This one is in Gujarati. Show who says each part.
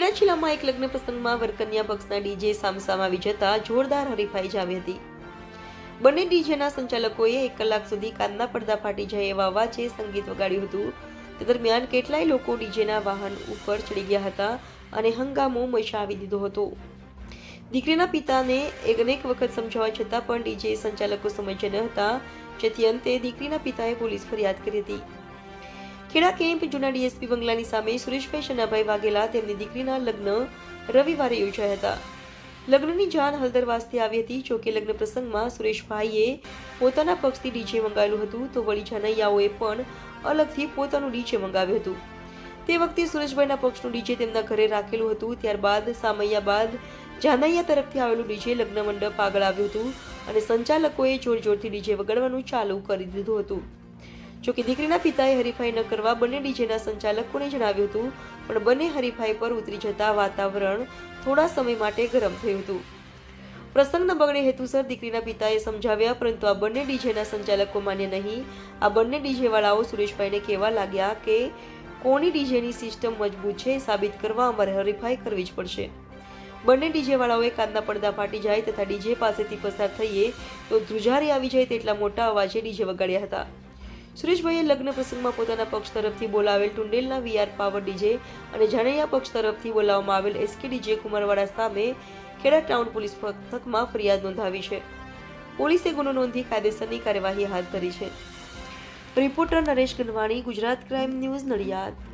Speaker 1: ખેડા એક લગ્ન પ્રસંગમાં વરકન્યા પક્ષના ડીજે સામસામા આવી જતા જોરદાર હરીફાઈ જામી હતી. બંને ડીજેના સંચાલકોએ એક કલાક સુધી કાનના પડદા ફાટી જાય એવા અવાજે સંગીત વગાડ્યું હતું. તે દરમિયાન કેટલાય લોકો ડીજેના વાહન ઉપર ચડી ગયા હતા અને હંગામો મચાવી દીધો હતો. દીકરીના પિતાને અનેક વખત સમજાવવા છતાં પણ ડીજે સંચાલકો સમજ્યા ન હતા. જેથી અંતે દીકરીના પિતાએ પોલીસ ફરિયાદ કરી હતી. ખેડા કેમ્પ જૂના ડીએસપી બંગલાની સામે સુરેશભાઈ શનાભાઈ વાઘેલા તેમની દીકરીના લગ્ન રવિવારે યોજાયા હતા. લગ્નની જાણ હલદરવાસથી આવી હતી. જોકે લગ્ન પ્રસંગમાં સુરેશભાઈએ પોતાના પક્ષથી ડીજે મંગાવેલું હતું, તો વળી જાનૈયાઓએ પણ અલગથી પોતાનું ડીજે મંગાવ્યું હતું. તે વખતે સુરેશભાઈના પક્ષનું ડીજે તેમના ઘરે રાખેલું હતું. ત્યારબાદ, સામૈયા બાદ જાનૈયા તરફથી આવેલું ડીજે લગ્ન મંડપ આગળ આવ્યું હતું અને સંચાલકોએ જોર જોરથી ડીજે વગાડવાનું ચાલુ કરી દીધું હતું. જોકે દીકરીના પિતાએ હરીફાઈ ન કરવા બંને ડીજેના સંચાલકોને જણાવ્યું હતું, પણ બંને હરીફાઈ પર ઉતરી જતા વાતાવરણ થોડા સમય માટે ગરમ થયું હતું. પ્રસંગના બગડે હેતુસર દીકરીના પિતાએ સમજાવ્યા, પરંતુ આ બંને ડીજેના સંચાલકો માન્ય નહીં. આ બંને ડીજેવાળાઓ સુરેશભાઈને કહેવા લાગ્યા કે કોની ડીજેની સિસ્ટમ મજબૂત છે સાબિત કરવા અમારે હરીફાઈ કરવી જ પડશે. બંને ડીજેવાળાઓએ કાનના પડદા ફાટી જાય તથા ડીજે પાસેથી પસાર થઈએ તો ધ્રુજારી આવી જાય તેટલા મોટા અવાજે ડીજે વગાડ્યા હતા. સુરેશભાઈએ લગ્ન પ્રસંગમાં પોતાના પક્ષ તરફથી બોલાવેલ ટુંડેલના વીઆર પાવર ડીજે અને જાણૈયા પક્ષ તરફથી બોલાવવામાં આવેલ એસકે ડીજે કુમારવાડા સામે ખેડા ટાઉન પોલીસ મથકમાં ફરિયાદ નોંધાવી છે. પોલીસે ગુનો નોંધી કાયદેસરની કાર્યવાહી હાથ ધરી છે. Reporter Naresh Ganwani, Gujarat crime news Nadiad.